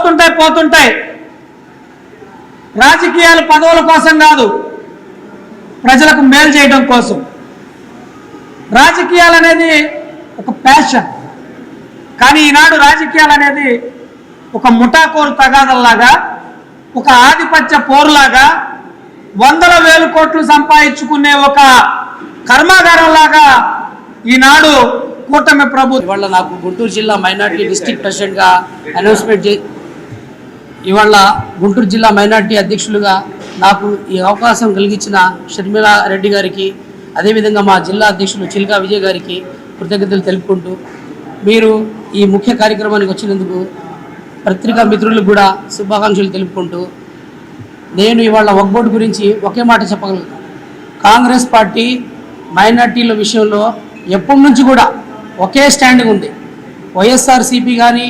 వస్తుంటాయి పోతుంటాయి. రాజకీయాలు పదవుల కోసం కాదు ప్రజలకు మేలు చేయడం కోసం. రాజకీయాలు అనేది ఒక ప్యాషన్ కానీ ఈనాడు రాజకీయాలు అనేది ఒక ముఠాకోరు తగాదల్లాగా ఒక ఆధిపత్య పోరులాగా వందల వేల కోట్లు సంపాదించుకునే ఒక కర్మాగారంలాగా ఈనాడు కూటమి ప్రభుత్వం ఇవాళ నాకు గుంటూరు జిల్లా మైనార్టీ డిస్ట్రిక్ట్ ప్రెసిడెంట్గా అనౌన్స్మెంట్ చే ఇవాళ గుంటూరు జిల్లా మైనార్టీ అధ్యక్షులుగా నాకు ఈ అవకాశం కలిగించిన షర్మిలా రెడ్డి గారికి అదేవిధంగా మా జిల్లా అధ్యక్షులు చిల్కా విజయ్ గారికి కృతజ్ఞతలు తెలుపుకుంటూ మీరు ఈ ముఖ్య కార్యక్రమానికి వచ్చినందుకు పత్రికా మిత్రులకు కూడా శుభాకాంక్షలు తెలుపుకుంటూ నేను ఇవాళ వక్బోర్డు గురించి ఒకే మాట చెప్పగలను. కాంగ్రెస్ పార్టీ మైనార్టీల విషయంలో ఎప్పటి నుంచి కూడా ఒకే స్టాండింగ్ ఉంది. వైఎస్ఆర్సీపీ కానీ